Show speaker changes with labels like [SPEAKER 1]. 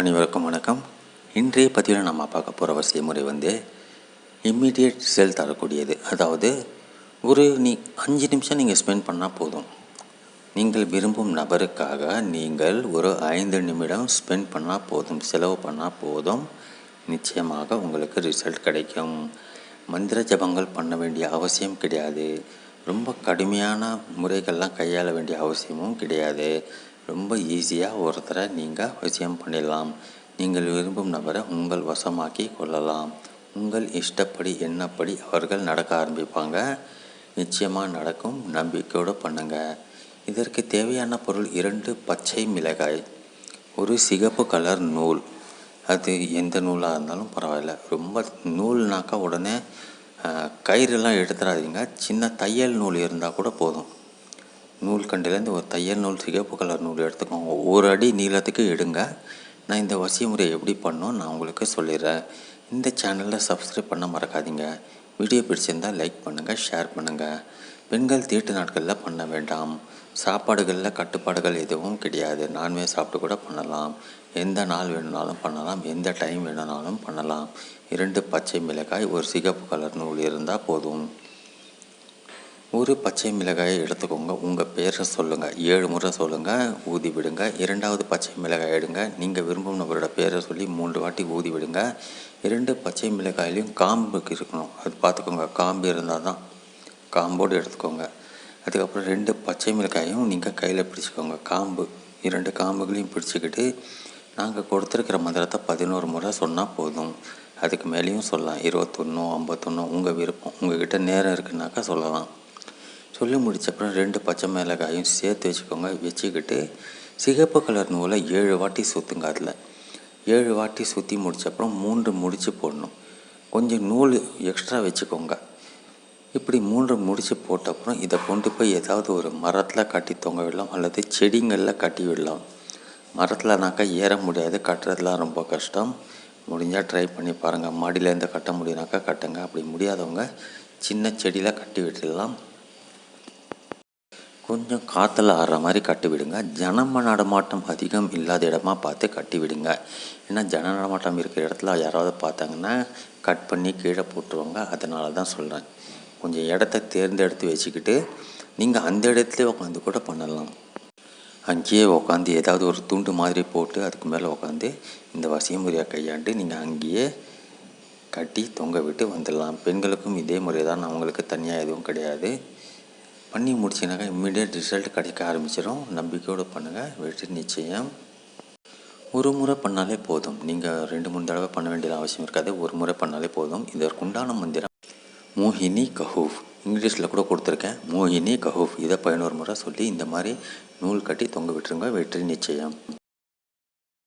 [SPEAKER 1] அனைவருக்கும் வணக்கம். இன்றைய பதிவில் நம்ம பார்க்க போகிற அவசிய முறை வந்து இம்மிடியட் ரிசல்ட் தரக்கூடியது. அதாவது ஒரு நீ அஞ்சு நிமிஷம் நீங்கள் ஸ்பெண்ட் பண்ணால் போதும். நீங்கள் விரும்பும் நபருக்காக நீங்கள் ஒரு ஐந்து நிமிடம் ஸ்பெண்ட் பண்ணால் போதும் செலவு பண்ணால் போதும். நிச்சயமாக உங்களுக்கு ரிசல்ட் கிடைக்கும். மந்திர ஜபங்கள் பண்ண வேண்டிய அவசியம் கிடையாது. ரொம்ப கடுமையான முறைகள்லாம் கையாள வேண்டிய அவசியமும் கிடையாது. ரொம்ப ஈஸியாக ஒருத்தரை நீங்கள் அவசியம் பண்ணிடலாம். நீங்கள் விரும்பும் நபரை உங்கள் வசமாக்கி கொள்ளலாம். உங்கள் இஷ்டப்படி என்னப்படி அவர்கள் நடக்க ஆரம்பிப்பாங்க. நிச்சயமாக நடக்கும். நம்பிக்கையோடு பண்ணுங்கள் இதற்கு தேவையான பொருள் இரண்டு பச்சை மிளகாய் ஒரு சிகப்பு கலர் நூல். அது எந்த நூலாக இருந்தாலும் பரவாயில்ல. ரொம்ப நூல்னாக்கா உடனே கயிறுலாம் எடுத்துடாதீங்க. சின்ன தையல் நூல் இருந்தால் கூட போதும். நூல்கண்டிலேருந்து ஒரு தையல் நூல் சிகப்பு கலர் நூல் எடுத்துக்கோங்க. ஒரு அடி நீளத்துக்கு எடுங்க. நான் இந்த வசிய முறையை எப்படி பண்ணோம் நான் உங்களுக்கு சொல்லிடுறேன். இந்த சேனலில் சப்ஸ்கிரைப் பண்ண மறக்காதீங்க. வீடியோ பிடிச்சிருந்தால் லைக் பண்ணுங்கள் ஷேர் பண்ணுங்கள் பெண்கள் தீட்டு நாட்களில் பண்ண வேண்டாம். சாப்பாடுகளில் கட்டுப்பாடுகள் எதுவும் கிடையாது. நான்வெஜ் சாப்பிட்டு கூட பண்ணலாம். எந்த நாள் வேணும்னாலும் பண்ணலாம். எந்த டைம் வேணும்னாலும் பண்ணலாம். இரண்டு பச்சை மிளகாய் ஒரு சிகப்பு கலர் நூல் இருந்தால் போதும். ஒரு பச்சை மிளகாயை எடுத்துக்கோங்க. உங்கள் பேரை சொல்லுங்கள் ஏழு முறை சொல்லுங்கள் ஊதி விடுங்க. இரண்டாவது பச்சை மிளகாய் எடுங்க. நீங்கள் விரும்பும் நபரோட பேரை சொல்லி மூன்று வாட்டி ஊதி விடுங்க. இரண்டு பச்சை மிளகாயிலையும் காம்புக்கு இருக்கணும். அது பார்த்துக்கோங்க. காம்பு இருந்தால் தான் காம்போடு எடுத்துக்கோங்க. அதுக்கப்புறம் ரெண்டு பச்சை மிளகாயும் நீங்கள் கையில் பிடிச்சிக்கோங்க. காம்பு. இரண்டு காம்புகளையும் பிடிச்சிக்கிட்டு நாங்கள் கொடுத்துருக்கிற மந்திரத்தை பதினோரு முறை சொன்னால் போதும். அதுக்கு மேலேயும் சொல்லலாம். இருபத்தொன்னோ ஐம்பத்தொன்னோ உங்கள் விருப்பம். உங்ககிட்ட நேரம் இருக்குனாக்கா சொல்லலாம். சொல்லி முடிச்சப்புறம் ரெண்டு பச்சை மிளகாயும் சேர்த்து வச்சுக்கோங்க. வச்சுக்கிட்டு சிகப்பு கலர் நூலை ஏழு வாட்டி சுற்றுங்க அதில். ஏழு வாட்டி சுற்றி முடிச்சப்பறம் மூன்று முடிச்சு போடணும். கொஞ்சம் நூல் எக்ஸ்ட்ரா வச்சுக்கோங்க. இப்படி மூன்று முடிச்சு போட்ட அப்புறம் இதை கொண்டு போய் ஏதாவது ஒரு மரத்தில் கட்டி தொங்க விடலாம் அல்லது செடிங்களில் கட்டி விடலாம். மரத்தில்னாக்கா ஏற முடியாது கட்டுறதுலாம் ரொம்ப கஷ்டம். முடிஞ்சால் ட்ரை பண்ணி பாருங்கள் மாடியிலேருந்து கட்ட முடியுனாக்கா கட்டுங்க. அப்படி முடியாதவங்க சின்ன செடியில் கட்டி விட்டுடலாம். கொஞ்சம் காற்றுல ஆடுற மாதிரி கட்டி விடுங்க. ஜனம நடமாட்டம் அதிகம் இல்லாத இடமா பார்த்து கட்டி விடுங்க. ஏன்னா ஜன நடமாட்டம் இருக்கிற இடத்துல யாராவது பார்த்தாங்கன்னா கட் பண்ணி கீழே போட்டுருவாங்க. அதனால தான் சொல்கிறேன் கொஞ்சம் இடத்த தேர்ந்தெடுத்து வச்சுக்கிட்டு நீங்கள் அந்த இடத்துல உட்காந்து கூட பண்ணலாம். அங்கேயே உட்காந்து ஏதாவது ஒரு துண்டு மாதிரி போட்டு அதுக்கு மேலே உட்காந்து இந்த வசியமுறையை கையாண்டு நீங்கள் அங்கேயே கட்டி தொங்க விட்டு வந்துடலாம். பெண்களுக்கும் இதே முறை தான் அவங்களுக்கு தனியாக எதுவும் கிடையாது. பண்ணி முடிச்சிங்கனாக்கா இம்மிடியட் ரிசல்ட் கிடைக்க ஆரம்பிச்சிடும் நம்பிக்கையோடு பண்ணுங்கள் வெற்றி நிச்சயம். ஒரு முறை பண்ணாலே போதும். நீங்கள் ரெண்டு மூணு தடவை பண்ண வேண்டிய அவசியம் இருக்காது. ஒரு முறை பண்ணாலே போதும். இதற்குண்டான மந்திரம் மோகினி கஹூஃப். இங்கிலீஷில் கூட கொடுத்துருக்கேன். மோகினி கஹூஃப். இதை பதினோரு முறை சொல்லி இந்த மாதிரி நூல் கட்டி தொங்க விட்டுருங்க. வெற்றி நிச்சயம்.